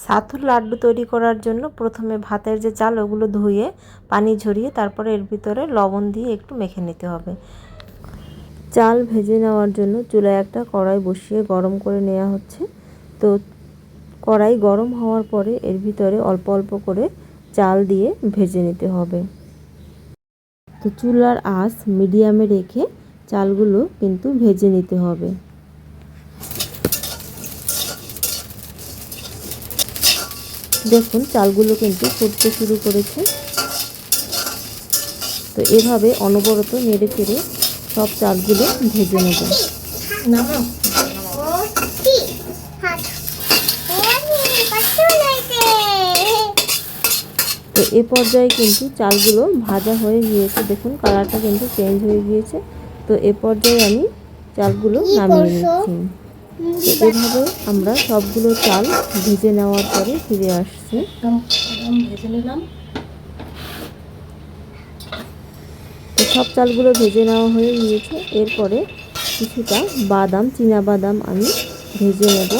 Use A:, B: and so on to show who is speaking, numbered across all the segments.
A: ছাতুর লাড্ডু তৈরি করার জন্য প্রথমে ভাতের যে চাল, ওগুলো ধুয়ে, পানি ঝরিয়ে তারপরে এর ভিতরে লবণ দিয়ে একটু মেখে নিতে হবে। চাল ভেজে নেওয়ার জন্য চুলায় একটা কড়াই বসিয়ে গরম করে নেওয়া হচ্ছে। তো কড়াই গরম হওয়ার পরে এর ভিতরে অল্প অল্প করে চাল দিয়ে ভেজে নিতে হবে। তো চুলার আঁচ মিডিয়ামে রেখে চালগুলো কিন্তু ভেজে নিতে হবে। দেখুন, চালগুলো কিন্তু ফুটতে শুরু করেছে। তো এভাবে অনবরত নেড়ে চেড়ে সব চালগুলো ভেজে নেব। তো এ পর্যায়ে কিন্তু চালগুলো ভাজা হয়ে গিয়েছে। দেখুন, কালারটা কিন্তু চেঞ্জ হয়ে গিয়েছে। তো এ পর্যায়ে আমি চালগুলো নামিয়ে নিচ্ছি। তো এভাবে আমরা সবগুলো চাল ভেজে নেওয়ার পরে ফিরে আসছি।
B: ভেজে নিলাম
A: তো সব চালগুলো ভেজে নেওয়া হয়ে গিয়েছে। এরপরে কিছুটা বাদাম চীনা বাদাম আমি ভেজে নেব।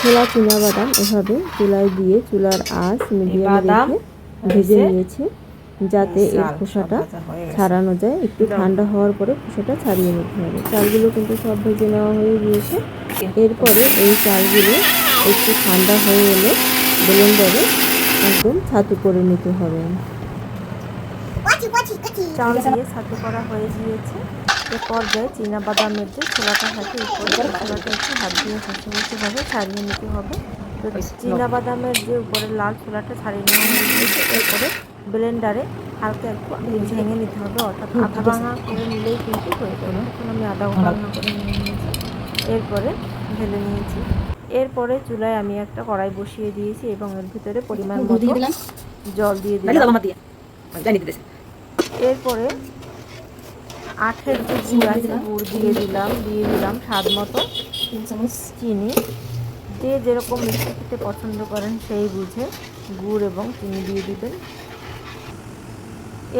A: ছোলা চীনা বাদাম এভাবে চুলায় দিয়ে চুলার আঁচ মিডিয়ামে রেখে ভেজে নিয়েছি। যাতে এর
B: চাল
A: খোসাটা। ছাড়ানো যায়। একটু ঠান্ডা হওয়ার পরে খোসাটা ছাড়িয়ে নিতে হবে। চালগুলো কিন্তু সব ভেজে নেওয়া হয়ে গিয়েছে। এরপরে এই চালগুলো একটু ঠান্ডা হয়ে এলে ব্লেন্ডারে একদম ছাতু করে নিতে হবে। চাল দিয়ে ছাতু করা হয়ে গিয়েছে। এ পর্যায়ে চীনা বাদামের যে ছোলাটা থাকে এই পর্যায়ে ছোলাটা একটু হাত দিয়ে ঘষে ঘষেভাবে ছাড়িয়ে নিতে হবে। তো চীনা বাদামের যে উপরের লাল ছোলাটা ছাড়িয়ে নেওয়া হয়ে গিয়েছে এরপরে ব্লেন্ডারে হালকা একটু ভেঙে নিতে হবে অর্থাৎ আধা ভাঙা করে নিলেই কিন্তু হয়ে যাবে। এখন আমি আধা ভাঙা করে নিয়ে নিয়েছি। এরপরে ঢেলে নিয়েছি। এরপরে চুলায় আমি একটা কড়াই বসিয়ে দিয়েছি এবং এর ভিতরে পরিমাণ মতো জল দিয়ে দিলাম। এরপরে আখের যে গুড় আছে গুড় দিয়ে দিলাম দিয়ে দিলাম স্বাদ মতো।
B: তিন চামচ।
A: চিনি। যে যেরকম মিষ্টি খেতে পছন্দ করেন সেই বুঝে গুড় এবং চিনি দিয়ে দিবেন।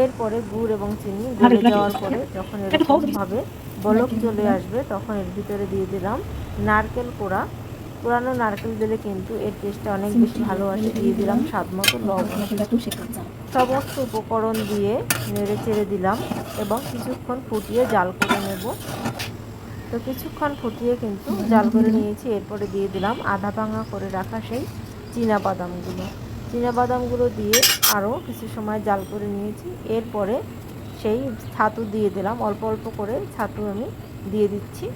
A: এরপরে গুড় এবং চিনি গলে যাওয়ার পরে যখন এরকমভাবে বলক চলে আসবে তখন এর ভিতরে দিয়ে দিলাম নারকেল কোড়া। পুরানো নারকেল দিলে কিন্তু এর টেস্টটা অনেক বেশি ভালো আসে। দিয়ে দিলাম স্বাদ মতো লবণ। সমস্ত উপকরণ দিয়ে নেড়ে চেড়ে দিলাম এবং কিছুক্ষণ ফুটিয়ে জাল করে নেব। তো কিছুক্ষণ ফুটিয়ে কিন্তু জাল করে নিয়েছি। এরপরে দিয়ে দিলাম আধা ভাঙা করে রাখা সেই চীনা বাদামগুলো। বাদামগুলো দিয়ে আরও কিছু সময় জাল করে নিয়েছি। এরপরে সেই ছাতু দিয়ে দিলাম। অল্প অল্প করে ছাতু আমি দিয়ে দিচ্ছি।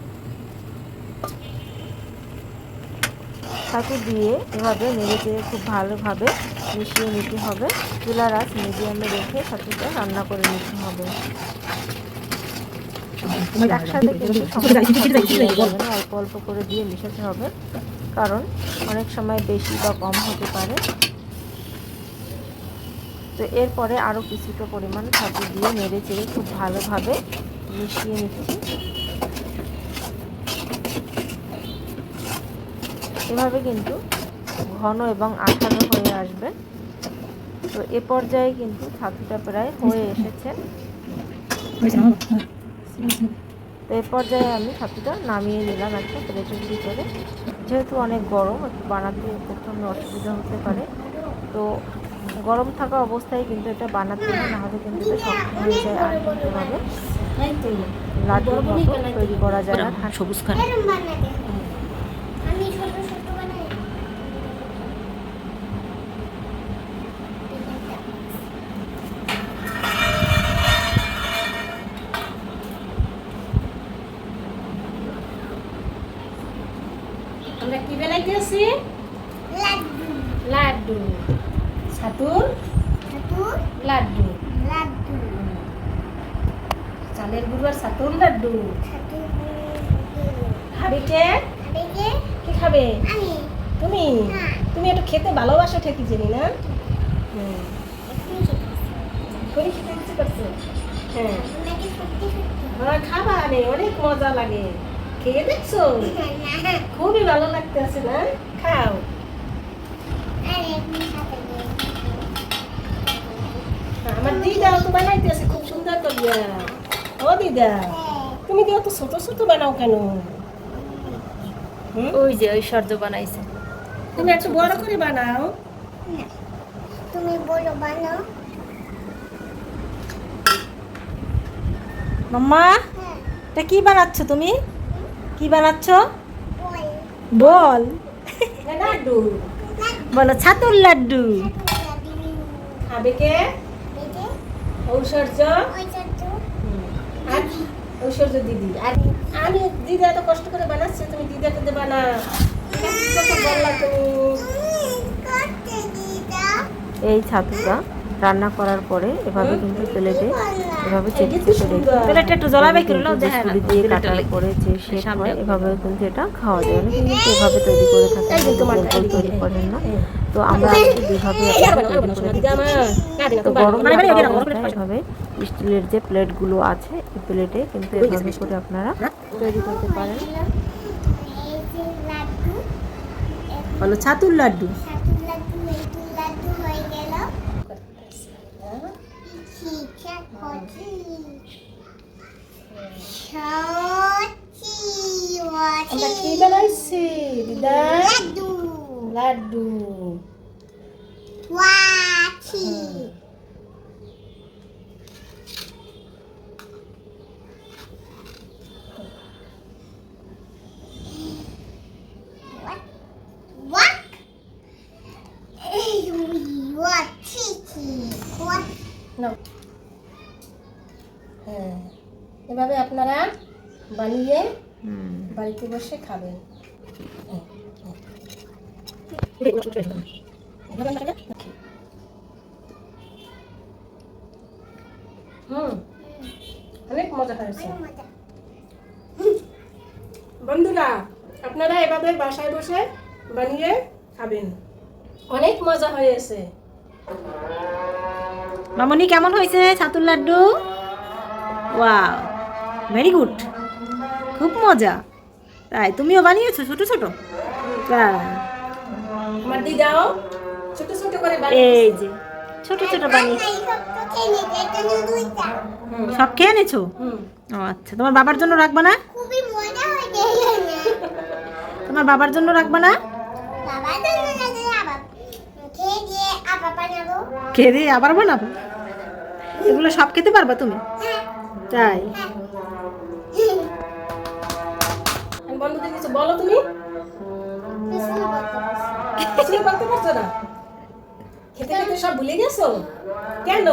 A: ছাতু দিয়ে এভাবে নেড়ে খুব ভালোভাবে মিশিয়ে নিতে হবে। চুলার আঁচ মিডিয়ামে রেখে ছাতুটা রান্না করে নিতে হবে। একসাথে কিন্তু অল্প অল্প করে দিয়ে মিশাতে হবে। কারণ অনেক সময় বেশি বা কম হতে পারে। তো এরপরে আরও কিছুটা পরিমাণ ছাতু দিয়ে নেড়ে চেড়ে খুব ভালোভাবে মিশিয়ে নিচ্ছি। এভাবে কিন্তু ঘন এবং আঠালো হয়ে আসবে। তো এ পর্যায়ে কিন্তু ছাতুটা প্রায় হয়ে এসেছে। তো এ পর্যায়ে আমি ছাতুটা নামিয়ে নিলাম একটা প্লেটের ভিতরে। যেহেতু অনেক গরম, একটু বানাতে প্রথমে অসুবিধা হতে পারে। তো গরম থাকা অবস্থায় কিন্তু এটা বানাতে হবে নাহলে কিন্তু এটা শক্ত হয়ে যায় আর
B: এই
A: লাড্ডুর মতো তৈরি করা যায় না।
B: সবুজ খান।
C: আমি ছোট ছোট বানাই।
B: আমরা কি
C: লাড্ডু।
B: লাড্ডু। লাড্ডু।
C: লাড্ডু।
B: চালের গুড়ার ছাতুর লাড্ডু। খাবে কে? খাবে? তুমি?
C: হ্যাঁ।
B: তুমি একটু খেতে ভালোবাসো ঠিকই জানি না? হুম।
C: এখনই খেতে
B: ইচ্ছে করছে। হ্যাঁ। রে অনেক মজা লাগে। খেয়ে দেখছ? খুবই ভালো লাগতেছে না? খাও
C: আরে আপনি সাথে দিয়ে
B: আমার দিদাও তো বানাইতেছে খুব সুন্দর করিয়া। ও দিদা তুমি দিও তো ছোট ছোট বানাও কেন?
A: ওই যে ওই সর্য বানাইছে।
B: তুমি একটু বড় করে বানাও।
C: তুমি বলো বানাও।
A: মাম্মা
C: হ্যাঁ।
A: এটা কি বানাচ্ছ তুমি? কি বানাচ্ছ?
C: বল।
A: বল।
B: লাড্ডু।
A: বলো ছাতুর লাড্ডু।
B: খাবে কে? ঐশ্বর্য ঐশ্বর্য দিদি। আর আমি দিদি এত কষ্ট করে বানাচ্ছি তুমি দিদাকে দেবা না।
A: এই ছাতুটা। রান্না করার পরে এভাবে কিন্তু প্লেটে এভাবে চেপে। প্লেটে একটু দেখা না দিয়ে কাটার পরে যে শেপ হয় এভাবে কিন্তু এটা খাওয়া যায়। অনেকে কিন্তু এভাবে তৈরি করে থাকে গোল তৈরি করেন না। তো আমরা দুইভাবে
B: না
A: তো গরম এভাবে স্টিলের যে প্লেটগুলো আছে এই প্লেটে কিন্তু এভাবে করে আপনারা তৈরি করতে পারেন। ছাতুর লাড্ডু
C: এইটু লাড্ডু হয়ে গেল শিক্ষা করছি সচি
B: আমরা কি বানাইছি? দিদা
C: লাড্ডু।
B: লাড্ডু। আপনারা বানিয়ে বাড়িতে বসে খাবেন। হুম অনেক মজা হয়েছে। বন্ধুরা আপনারা এভাবে বাসায় বসে বানিয়ে খাবেন। অনেক মজা হয়েছে।
A: মামনি কেমন হয়েছে ছাতুর লাড্ডু? ওয়াও। ভেরি গুড খুব মজা। তাই তুমিও বানিয়েছো ছোট ছোট? তাই
B: আমার দিদাও ছোট ছোট করে
A: এই যে ছোট ছোট বানিয়ে
C: এই সব খেয়ে
A: এনেছো ও আচ্ছা তোমার বাবার জন্য রাখবা না?
C: খুবই মজা হয়ে গেল
A: তোমার বাবার জন্য রাখবা না?
C: খেয়ে দিয়ে আবার বানাবো।
A: এগুলো সব খেতে পারবা তুমি?
C: হ্যাঁ।
A: তাই?
B: বন্ধুদের কিছু বলো তুমি।
C: কিছু বলতে পারছি না।
B: খেতে খেতে সব ভুলে গেছো? কেন?